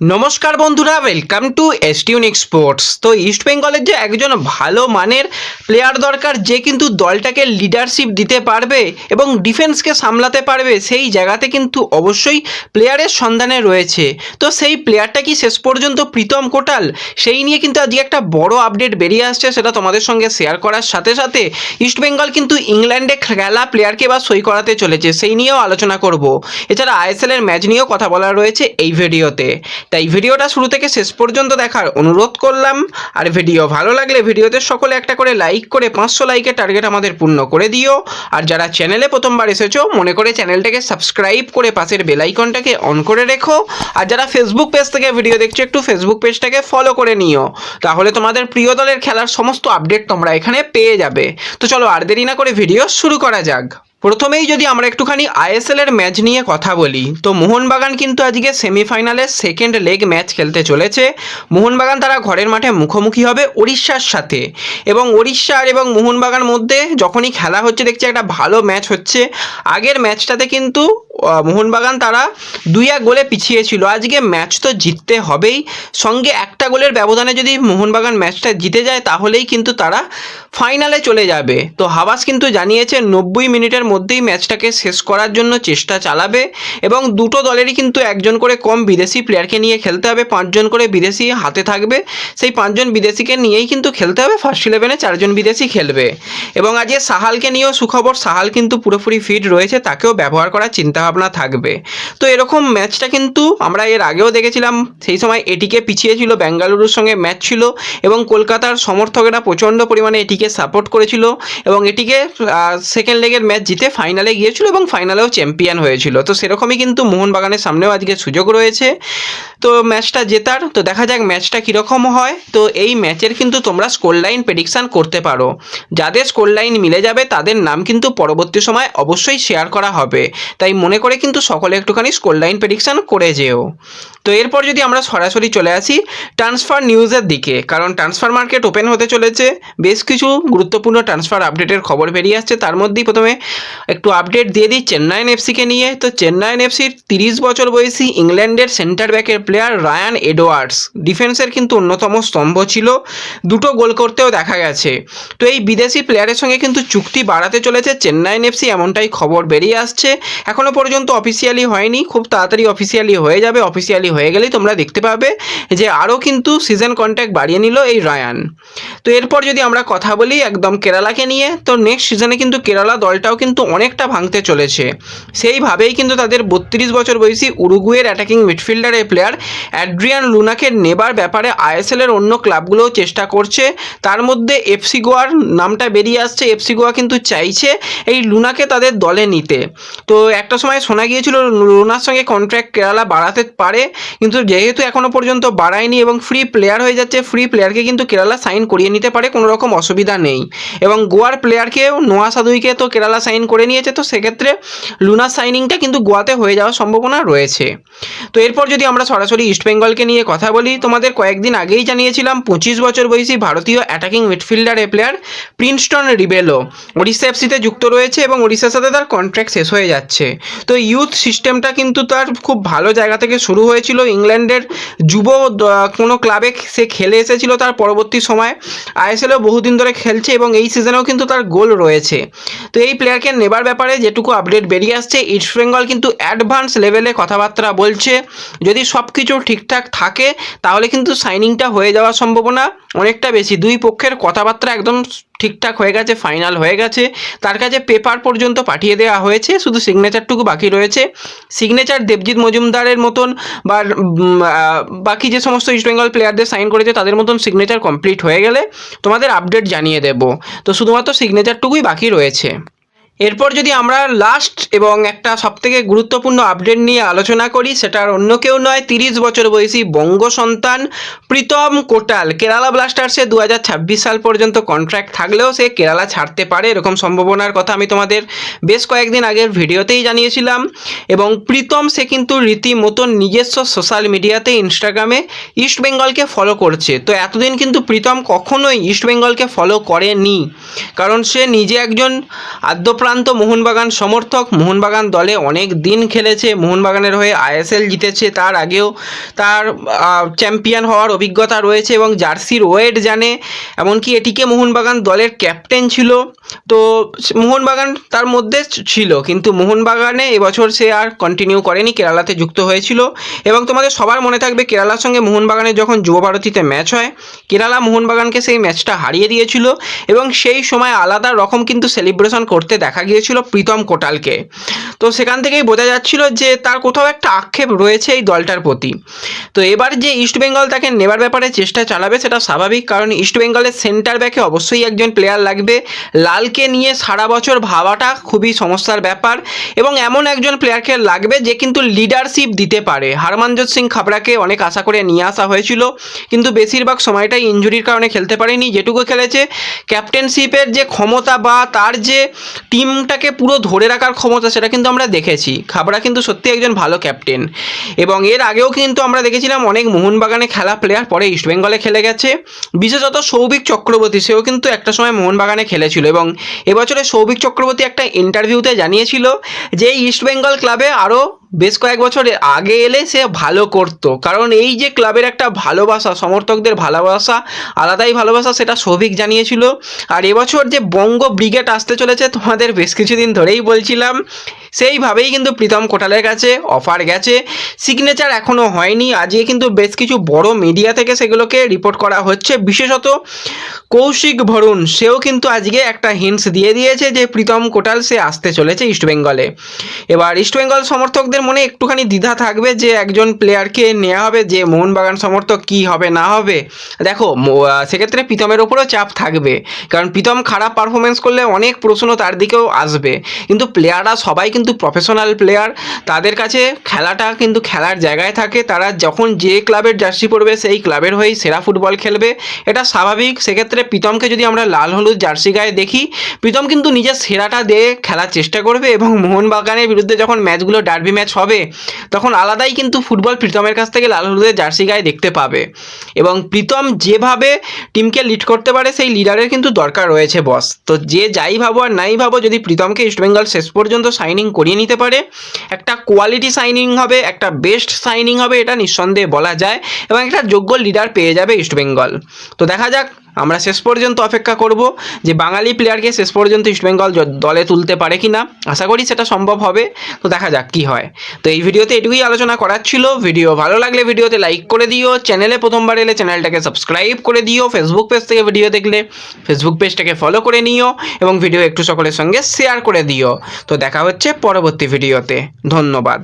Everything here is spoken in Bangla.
নমস্কার বন্ধুরা ওয়েলকাম টু এসটিউনিক স্পোর্টস তো ইস্ট বেঙ্গলের যে একজন ভালো মানের প্লেয়ার দরকার, যে কিন্তু দলটাকে লিডারশিপ দিতে পারবে এবং ডিফেন্সকে সামলাতে পারবে, সেই জায়গাতে কিন্তু অবশ্যই প্লেয়ারের সন্ধানে রয়েছে। তো সেই প্লেয়ারটা কি শেষ পর্যন্ত প্রীতম কোটাল? সেই নিয়ে কিন্তু আজকে একটা বড় আপডেট বেরিয়ে আসছে, সেটা তোমাদের সঙ্গে শেয়ার করার সাথে সাথে ইস্ট বেঙ্গল কিন্তু ইংল্যান্ডে খেলা প্লেয়ারকে বা সই করাতে চলেছে, সেই নিয়েও আলোচনা করব। এছাড়া আইএসএল এর ম্যাচ নিয়েও কথা বলা রয়েছে এই ভিডিওতে তাই ভিডিওটা শুরু থেকে শেষ পর্যন্ত দেখার অনুরোধ করলাম। আর ভিডিও ভালো লাগলে ভিডিওতে সকলে একটা করে লাইক করে পাঁচশো লাইকের টার্গেট আমাদের পূর্ণ করে দিও। আর যারা চ্যানেলে প্রথমবার এসেছ, মনে করে চ্যানেলটাকে সাবস্ক্রাইব করে পাশের বেলাইকনটাকে অন করে রেখো। আর যারা ফেসবুক পেজ থেকে ভিডিও দেখছ, একটু ফেসবুক পেজটাকে ফলো করে নিও। তাহলে তোমাদের প্রিয় দলের খেলার সমস্ত আপডেট তোমরা এখানে পেয়ে যাবে। তো চলো আর দেরি না করে ভিডিও শুরু করা যাক। প্রথমেই যদি আমরা একটুখানি আইএসএল এর ম্যাচ নিয়ে কথা বলি, তো মোহনবাগান কিন্তু আজকে সেমিফাইনালের সেকেন্ড লেগ ম্যাচ খেলতে চলেছে। মোহনবাগান তারা ঘরের মাঠে মুখোমুখি হবে উড়িষ্যার সাথে। এবং উড়িষ্যার এবং মোহনবাগান মধ্যে যখনই খেলা হচ্ছে, দেখছি একটা ভালো ম্যাচ হচ্ছে। আগের ম্যাচটাতে কিন্তু মোহনবাগান তারা দুই এক গোলে পিছিয়ে ছিল। আজকে ম্যাচ তো জিততে হবেই। সঙ্গে একটা গোলের ব্যবধানে যদি মোহনবাগান ম্যাচটা জিতে যায়, তাহলেই কিন্তু তারা ফাইনালে চলে যাবে। তো হাবাস কিন্তু জানিয়েছে, নব্বই মিনিটের মধ্যেই ম্যাচটাকে শেষ করার জন্য চেষ্টা চালাবে এবং দুটো দলেরই কিন্তু একজন করে কম বিদেশি প্লেয়ারকে নিয়ে খেলতে হবে, পাঁচজন করে বিদেশি হাতে থাকবে। সেই পাঁচজন বিদেশিকে নিয়েই কিন্তু খেলতে হবে ফার্স্ট ইলেভেনে চারজন বিদেশি খেলবে। এবং আজকে সাহালকে নিয়েও সুখবর, সাহাল কিন্তু পুরোপুরি ফিট রয়েছে, তাকেও ব্যবহার করার চিন্তাভাবনা থাকবে। তো এরকম ম্যাচটা কিন্তু আমরা এর আগেও দেখেছিলাম, সেই সময় এটিকে পিছিয়ে ছিল, বেঙ্গালুরুর সঙ্গে ম্যাচ ছিল এবং কলকাতার সমর্থকেরা প্রচণ্ড পরিমাণে এটিকে সাপোর্ট করেছিল এবং এটিকে সেকেন্ড লেগের ম্যাচ জিতে ফাইনালে গিয়েছিল এবং ফাইনালেও চ্যাম্পিয়ন হয়েছিল। তো সেরকমই কিন্তু মোহনবাগানের সামনেও আজকে সুযোগ রয়েছে। তো ম্যাচটা জেতার, তো দেখা যাক ম্যাচটা কীরকম হয়। তো এই ম্যাচের কিন্তু তোমরা স্কোর লাইন প্রেডিকশান করতে পারো। যাদের স্কোর লাইন মিলে যাবে, তাদের নাম কিন্তু পরবর্তী সময় অবশ্যই শেয়ার করা হবে। তাই মনে করে কিন্তু সকলে একটুখানি স্কোর লাইন প্রেডিকশান করে যেও। তো এরপর যদি আমরা সরাসরি চলে আসি ট্রান্সফার নিউজের দিকে, কারণ ট্রান্সফার মার্কেট ওপেন হতে চলেছে। বেশ কিছু গুরুত্বপূর্ণ ট্রান্সফার আপডেটের খবর বেরিয়ে আসছে। তার মধ্যেই প্রথমে একটু আপডেট দিয়ে দিই চেন্নাইন এফসিকে নিয়ে। তো চেন্নাইন এফসির তিরিশ বছর বয়সী ইংল্যান্ডের সেন্টার ব্যাকের প্লেয়ার রায়ান এডওয়ার্ডস ডিফেন্সের কিন্তু অন্যতম স্তম্ভ ছিল। দুটো গোল করতেও দেখা গেছে। তো এই বিদেশি প্লেয়ারের সঙ্গে কিন্তু চুক্তি বাড়াতে চলেছে। চেন্নাইন এফসি এমনটাই খবর বেরিয়ে আসছে। এখনও পর্যন্ত অফিসিয়ালি হয়নি। খুব তাড়াতাড়ি অফিসিয়ালি হয়ে যাবে। অফিসিয়ালি হয়ে গেলেই তোমরা দেখতে পাবে যে আরও কিন্তু সিজন কন্ট্যাক্ট বাড়িয়ে নিল এই রায়ান তো এরপর যদি আমরা কথা বলি একদম কেরালাকে নিয়ে, তো নেক্সট সিজনে কিন্তু কেরালা দলটাও কিন্তু অনেকটা ভাঙতে চলেছে। সেইভাবেই কিন্তু তাদের বত্রিশ বছর বয়সী উরুগুয়ের অ্যাটাকিং মিডফিল্ডারের প্লেয়ার অ্যাড্রিয়ান লুনাকে নেবার ব্যাপারে আইএসএল এর অন্য ক্লাবগুলোও চেষ্টা করছে। তার মধ্যে এফসি গোয়ার নামটা বেরিয়ে আসছে। এফসি গোয়া কিন্তু চাইছে এই লুনাকে তাদের দলে নিতে। তো একটা সময় শোনা গিয়েছিল লুনার সঙ্গে কন্ট্রাক্ট কেরালা বাড়াতে পারে, কিন্তু যেহেতু এখনও পর্যন্ত বাড়ায়নি এবং ফ্রি প্লেয়ার হয়ে যাচ্ছে ফ্রি প্লেয়ারকে কিন্তু কেরালা সাইন করিয়ে নিতে পারে, কোনো রকম অসুবিধা নেই। এবং গোয়ার প্লেয়ারকেও নোয়া সাদুইকে তো কেরালা সাইন করে নিয়েছে, তো সেক্ষেত্রে লুনার সাইনিংটা কিন্তু গোয়াতে হয়ে যাওয়ার সম্ভাবনা রয়েছে। তো এরপর যদি আমরা সরাসরি ইস্ট বেঙ্গলকে নিয়ে কথা বলি, তোমাদের কয়েকদিন আগেই জানিয়েছিলাম পঁচিশ বছর বয়সী ভারতীয় attacking midfielder a player Princeton Rebello Odisha এফসিতে যুক্ত রয়েছে এবং ওড়িশার সাথে তার কন্ট্রাক্ট শেষ হয়ে যাচ্ছে। তো ইউথ সিস্টেমটা কিন্তু তার খুব ভালো জায়গা থেকে শুরু হয়েছিল। ইংল্যান্ডের যুব কোনো ক্লাবে সে খেলে এসেছিল তার পরবর্তী সময়। আইএসএলও বহুদিন ধরে খেলছে এবং এই সিজনেও কিন্তু তার গোল রয়েছে। তো এই প্লেয়ারকে নেবার ব্যাপারে যেটুকু আপডেট বেরিয়ে আসছে ইস্ট বেঙ্গল কিন্তু অ্যাডভান্স লেভেলে কথাবার্তা বলছে। যদি সব কিছু ঠিকঠাক থাকে, তাহলে কিন্তু সাইনিংটা হয়ে যাওয়ার সম্ভাবনা অনেকটা বেশি। দুই পক্ষের কথাবার্তা একদম ঠিকঠাক হয়ে গেছে ফাইনাল হয়ে গেছে। তার কাছে পেপার পর্যন্ত পাঠিয়ে দেওয়া হয়েছে, শুধু সিগনেচারটুকু বাকি রয়েছে। সিগনেচার দেবজিৎ মজুমদারের মতন বা বাকি যে সমস্ত ইস্ট বেঙ্গল প্লেয়ারদের সাইন করেছে, তাদের মতন সিগনেচার কমপ্লিট হয়ে গেলে তোমাদের আপডেট জানিয়ে দেব। তো শুধুমাত্র সিগনেচারটুকুই বাকি রয়েছে। এরপর যদি আমরা লাস্ট এবং একটা সবথেকে গুরুত্বপূর্ণ আপডেট নিয়ে আলোচনা করি সেটা আর অন্য কেউ নয়, তিরিশ বছর বয়সী বঙ্গ সন্তান প্রীতম কোটাল। কেরালা ব্লাস্টার্সে দু হাজার ছাব্বিশ সাল পর্যন্ত কন্ট্রাক্ট থাকলেও সে কেরালা ছাড়তে পারে, এরকম সম্ভাবনার কথা আমি তোমাদের বেশ কয়েকদিন আগের ভিডিওতেই জানিয়েছিলাম। এবং প্রীতম সে কিন্তু রীতিমতো নিজস্ব সোশ্যাল মিডিয়াতে ইনস্টাগ্রামে ইস্ট বেঙ্গলকে ফলো করছে। তো এতদিন কিন্তু প্রীতম কখনোই ইস্ট বেঙ্গলকে ফলো করেনি। কারণ সে নিজে একজন আদ্যপ্রাণ আক্রান্ত মোহনবাগান সমর্থক। মোহনবাগান দলে অনেক দিন খেলেছে। মোহনবাগানের হয়ে আইএসএল জিতেছে। তার আগেও তার চ্যাম্পিয়ন হওয়ার অভিজ্ঞতা রয়েছে এবং জার্সির ওয়েট জানে। এমনকি এটিকে মোহনবাগান দলের ক্যাপ্টেন ছিল। তো মোহনবাগান তার মধ্যে ছিল। কিন্তু মোহনবাগানে এবছর সে আর কন্টিনিউ করেনি। কেরালাতে যুক্ত হয়েছিল। এবং তোমাদের সবার মনে থাকবে, কেরালার সঙ্গে মোহনবাগানের যখন যুবভারতীতে ম্যাচ হয়, কেরালা মোহনবাগানকে সেই ম্যাচটা হারিয়ে দিয়েছিল। এবং সেই সময় আলাদা রকম কিন্তু সেলিব্রেশন করতে দেখা গিয়েছিল প্রীতম কোটালকে। তো সেখান থেকেই বোঝা যাচ্ছিল যে তার কোথাও একটা আক্ষেপ রয়েছে এই দলটার প্রতি। তো এবার যে ইস্টবেঙ্গল তাকে নেবার ব্যাপারে চেষ্টা চালাবে সেটা স্বাভাবিক, কারণ ইস্টবেঙ্গলের সেন্টার ব্যাকে অবশ্যই একজন প্লেয়ার লাগবে। লালকে নিয়ে সারা বছর ভাবাটা খুবই সমস্যার ব্যাপার এবং এমন একজন প্লেয়ারকে লাগবে যে কিন্তু লিডারশিপ দিতে পারে। হারমানজোত সিং খাবড়াকে অনেক আশা করে নিয়ে আসা হয়েছিল, কিন্তু বেশিরভাগ সময়টাই ইঞ্জুরির কারণে খেলতে পারেনি। যেটুকু খেলেছে ক্যাপ্টেনশিপের যে ক্ষমতা বা তার যে টিমটাকে পুরো ধরে রাখার ক্ষমতা সেটা কিন্তু আমরা দেখেছি। খাবড়া কিন্তু সত্যি একজন ভালো ক্যাপ্টেন এবং এর আগেও কিন্তু আমরা দেখেছিলাম অনেক মোহনবাগানে খেলা প্লেয়ার পরে ইস্টবেঙ্গলে খেলে গেছে। বিশেষত সৌভিক চক্রবর্তী, সেও কিন্তু একটা সময় মোহনবাগানে খেলেছিল এবং এবছরে সৌভিক চক্রবর্তী একটা ইন্টারভিউতে জানিয়েছিল যে ইস্টবেঙ্গল ক্লাবে আরও বেশ কয়েক বছর আগে এলে সে ভালো করতো। কারণ এই যে ক্লাবের একটা ভালোবাসা, সমর্থকদের ভালোবাসা, আলাদাই ভালোবাসা, সেটা সৌভিক জানিয়েছিল। আর এবছর যে বঙ্গ ব্রিগেড আসতে চলেছে, তোমাদের বেশ কিছুদিন ধরেই বলছিলাম, সেইভাবেই কিন্তু প্রীতম কোটালের কাছে অফার গেছে। সিগনেচার এখনও হয়নি। আজকে কিন্তু বেশ কিছু বড় মিডিয়া থেকে সেগুলোকে রিপোর্ট করা হচ্ছে। বিশেষত কৌশিক ভরুণ সেও কিন্তু আজকে একটা হিন্টস দিয়ে দিয়েছে যে প্রীতম কোটাল সে আসতে চলেছে ইস্টবেঙ্গলে এবার ইস্টবেঙ্গল সমর্থকদের মনে একটুখানি দ্বিধা থাকবে যে একজন প্লেয়ারকে নেওয়া হবে, যে মোহনবাগান সমর্থক কি হবে, না হবে। দেখো সেক্ষেত্রে প্রীতমের ওপরেও চাপ থাকবে। কারণ প্রীতম খারাপ পারফরমেন্স করলে অনেক প্রশ্ন তার দিকেও আসবে। কিন্তু প্লেয়াররা সবাই কিন্তু প্রফেশনাল প্লেয়ার তাদের কাছে খেলাটা কিন্তু খেলার জায়গায় থাকে। তারা যখন যে ক্লাবের জার্সি পড়বে সেই ক্লাবের হয়েই সেরা ফুটবল খেলবে। এটা স্বাভাবিক। সেক্ষেত্রে প্রীতমকে যদি আমরা লাল হলুদ জার্সি গায়ে দেখি, প্রীতম কিন্তু নিজের সেরাটা দিয়ে খেলার চেষ্টা করবে এবং মোহনবাগানের বিরুদ্ধে যখন ম্যাচগুলো ডার্বি ম্যাচ হবে, তখন আলাদাই কিন্তু ফুটবল প্রীতমের কাছ থেকে লাল হলুদের জার্সি গায়ে দেখতে পাবে। এবং প্রীতম যেভাবে টিমকে লিড করতে পারে, সেই লিডারের কিন্তু দরকার রয়েছে বস তো যে যাই ভাবো আর নাই ভাবো, যদি প্রীতমকে ইস্টবেঙ্গল শেষ পর্যন্ত সাইনিং করিয়ে নিতে পারে, একটা কোয়ালিটি সাইনিং হবে, একটা বেস্ট সাইনিং হবে, এটা নিঃসন্দেহে বলা যায়, এবং একটা যোগ্য লিডার পেয়ে যাবে ইস্টবেঙ্গল তো দেখা যাক আমরা শেষ পর্যন্ত অপেক্ষা করব যে বাঙালি প্লেয়ারকে শেষ পর্যন্ত ইস্টবেঙ্গল দলে তুলতে পারে কি না আশা করি সেটা সম্ভব হবে। তো দেখা যাক কি হয়। তো এই ভিডিওতে এটুকুই আলোচনা করার ছিল। ভিডিও ভালো লাগলে ভিডিওতে লাইক করে দিও। চ্যানেলে প্রথমবার এলে চ্যানেলটাকে সাবস্ক্রাইব করে দিও। ফেসবুক পেজ থেকে ভিডিও দেখলে ফেসবুক পেজটাকে ফলো করে নিও এবং ভিডিও একটু সকলের সঙ্গে শেয়ার করে দিও। তো দেখা হচ্ছে পরবর্তী ভিডিওতে ধন্যবাদ।